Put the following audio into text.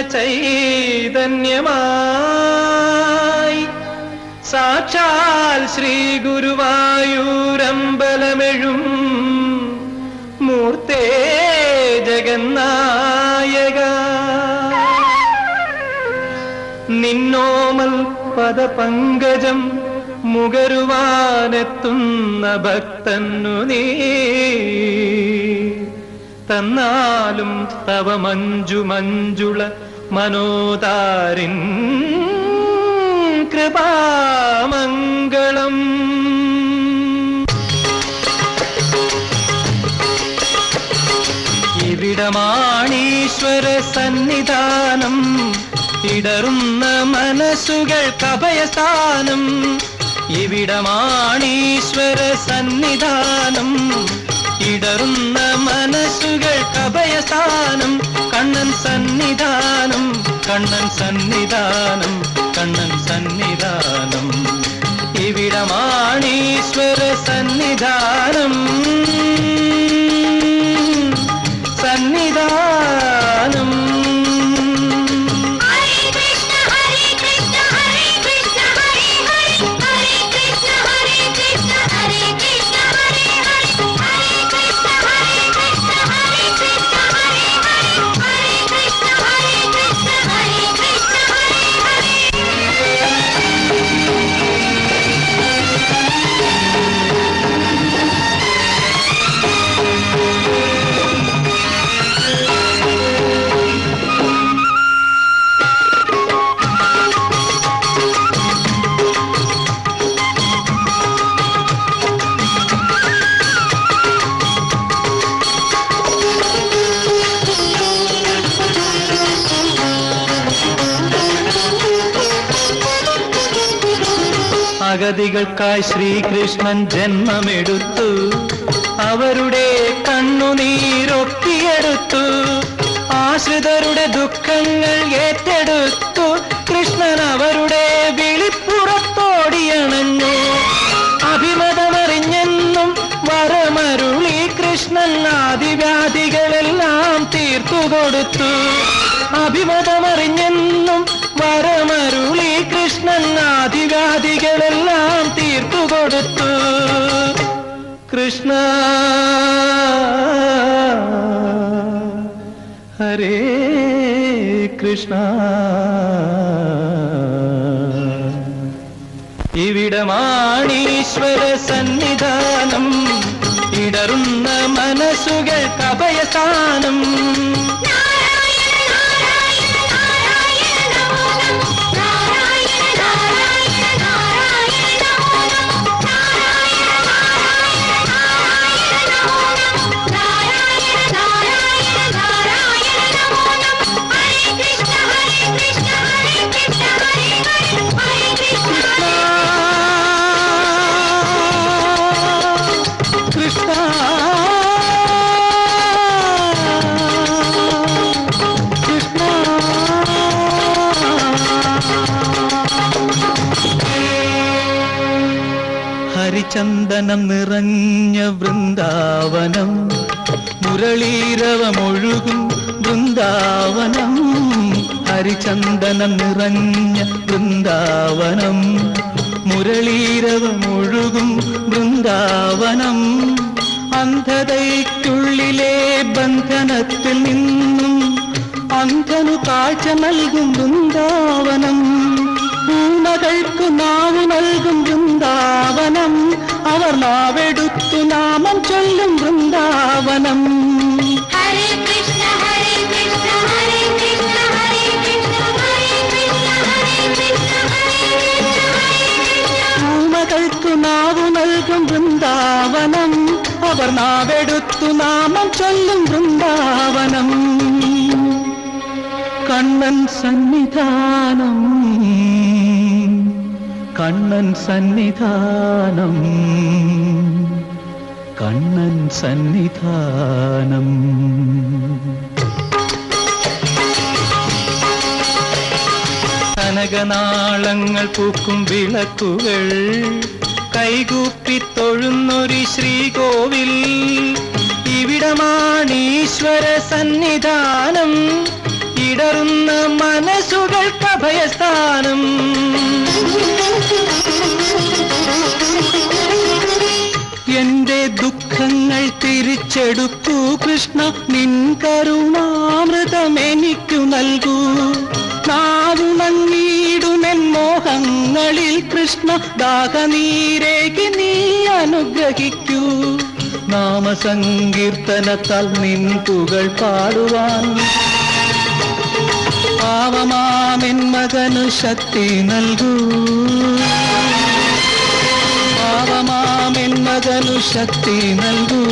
ചൈതന്യമായി. സാക്ഷാൽ ശ്രീ ഗുരുവായൂരമ്പലമെഴും മൂർത്തേ ജഗന്നായക. നിന്നോമൽ പദപങ്കജം മുകരുവാനെത്തുന്ന ഭക്തന്നു നീ. തന്നാലും തവ മഞ്ജു മഞ്ജുള മനോതാരിൻ കൃപാമംഗളം. ഇവിടമാണീശ്വര സന്നിധാനം ഇടറുന്ന മനസ്സുകൾ കഭയസ്ഥാനം ഇവിടമാണീശ്വര സന്നിധാനം ഇടറുന്ന മനസ്സുകൾ അഭയസ്ഥാനം കണ്ണൻ സന്നിധാനം കണ്ണൻ സന്നിധാനം കണ്ണൻ സന്നിധാനം. ഇവിടമാണീശ്വര സന്നിധാനം. അഗതികൾക്കായി ശ്രീകൃഷ്ണൻ ജന്മമെടുത്തു. അവരുടെ കണ്ണുനീരൊക്കിയെടുത്തു ആശ്രിതരുടെ ദുഃഖങ്ങൾ ഏറ്റെടുത്തു. കൃഷ്ണൻ അവരുടെ വിളിപ്പുറത്തോടിയണഞ്ഞു. അഭിമതമറിഞ്ഞെന്നും വരമരുളി കൃഷ്ണൻ ആദിവ്യാധികളെല്ലാം തീർത്തു കൊടുത്തു അഭിമതമറിഞ്ഞെന്നും കൊടുത്തു. കൃഷ്ണ. ഹരേ കൃഷ്ണ. ഇവിടമാണീശ്വര സന്നിധാനം. ഇടറുന്ന മനസ്സുകൾ അഭയസ്ഥാനം ഹരിചന്ദനം നിറഞ്ഞ വൃന്ദാവനം. മുരളീരവമൊഴുകും വൃന്ദാവനം. ഹരിചന്ദനം നിറഞ്ഞ വൃന്ദാവനം. മുരളീരവമൊഴുകും വൃന്ദാവനം. അന്ധതയ്ക്കുള്ളിലെ ബന്ധനത്തിൽ നിന്നും അന്ധനു കാഴ്ച നൽകും വൃന്ദാവനം. ഊണകൾക്കു നാവ് மலர் மாவெடுத்து நாமம் சொல்லும் பிருந்தாவனம் பூமகள்க்கு நாவு നൽകും பிருந்தாவனம் அவர் நாவெடுத்து நாமம் சொல்லும் பிருந்தாவனம் கண்ணன் சன்னிதானம் കണ്ണൻ സന്നിധാനം. കണ്ണൻ സന്നിധാനം. കനകനാളങ്ങൾ പൂക്കും വിളക്കുകൾ കൈകൂപ്പി തൊഴുന്നൊരു ശ്രീകോവിൽ. ഇവിടമാണീശ്വര സന്നിധാനം. ഇടറുന്ന മനസ്സുകൾ അഭയസ്ഥാനം തിരിച്ചെടുക്കൂ കൃഷ്ണ നിൻ കരുണാമൃതമെനിക്കു നൽകൂ. നൽകൂ നാവുണങ്ങിയിടുമെൻ മോഹങ്ങളിൽ കൃഷ്ണ ദാഹനീരേക്ക് നീ അനുഗ്രഹിക്കൂ. നാമസങ്കീർത്തനത്താൽ നിൻ പുകൾ പാടുവാൻ. പാവമാമെൻ മകനു ശക്തി നൽകൂ. പാവമാമെൻ മകനു ശക്തി നൽകൂ.